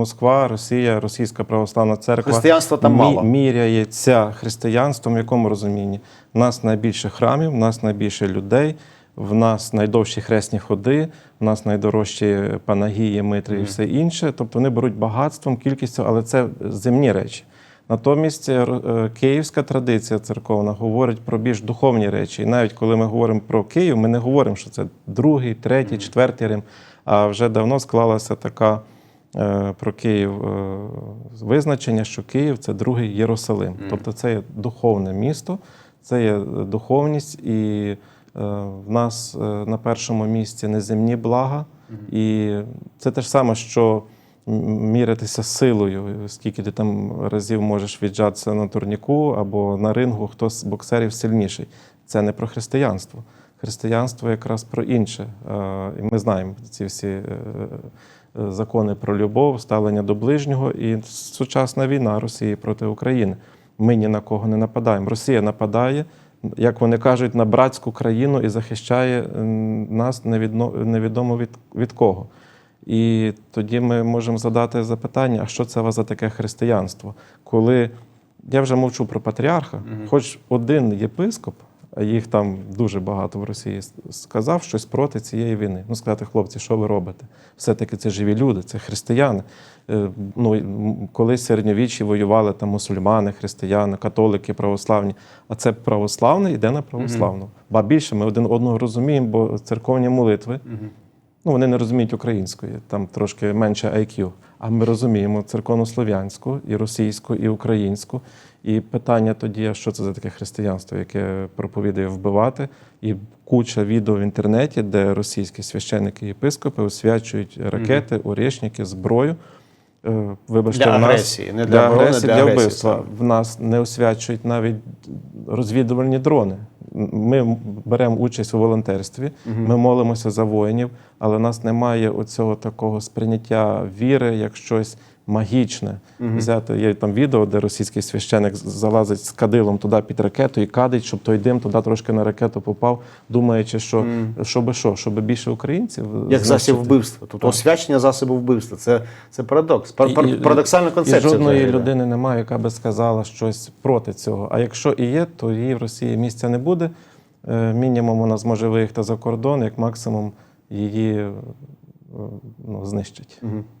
Москва, Росія, Російська православна церква Християнства там мало. міряється християнством, в якому розумінні? В нас найбільше храмів, в нас найбільше людей, в нас найдовші хресні ходи, в нас найдорожчі панагії, митри і все інше. Тобто вони беруть багатством, кількістю, але це земні речі. Натомість е, е, київська традиція церковна говорить про більш духовні речі. І навіть коли ми говоримо про Київ, ми не говоримо, що це другий, третій, четвертий Рим. А вже давно склалася така про Київ е, визначення, що Київ це другий Єрусалим. Тобто це є духовне місто, це є духовність, і е, в нас е, на першому місці неземні блага. І це те ж саме, що м- мірятися силою, скільки ти там разів можеш віджатися на турніку або на рингу, хто з боксерів сильніший. Це не про християнство. Християнство якраз про інше. Е, І ми знаємо ці всі е, е, закони про любов, ставлення до ближнього і сучасна війна Росії проти України. Ми ні на кого не нападаємо. Росія нападає, як вони кажуть, на братську країну і захищає нас невідомо від, від кого. І тоді ми можемо задати запитання: а що це у вас за таке християнство? Коли я вже мовчу про патріарха, хоч один єпископ, їх там дуже багато в Росії, сказав щось проти цієї війни. Ну, сказати, хлопці, що ви робите? Все-таки це живі люди, це християни. Е, Ну, колись середньовіччі воювали там мусульмани, християни, католики, православні. А це православне йде на православну. Ба більше ми один одного розуміємо, бо церковні молитви. Ну, вони не розуміють української, там трошки менше IQ. А ми розуміємо церковнослов'янську, і російську, і українську. І питання тоді, що це за таке християнство, яке проповідує вбивати, і куча відео в інтернеті, де російські священники і єпископи освячують ракети, орєшники, зброю. Е, Вибачте, Для в нас агресії, не для оборони, агресії, для для агресії вбивства. саме. В нас не освячують навіть розвідувальні дрони. Ми беремо участь у волонтерстві, ми молимося за воїнів, але в нас немає оцього такого сприйняття віри як щось магічне. Взяти є там відео, де російський священик залазить з кадилом туди під ракету і кадить, щоб той дим туди трошки на ракету попав, думаючи, що щоби що, щоб більше українців Як засіб вбивства. Тобто освячення засобу вбивства. Це, це парадокс. Пар, пар, І- парадоксальна концепція. І жодної людини немає, яка би сказала щось проти цього. А якщо і є, то її в Росії місця не буде. Е, Мінімум вона зможе виїхати за кордон, як максимум її е, ну, знищать.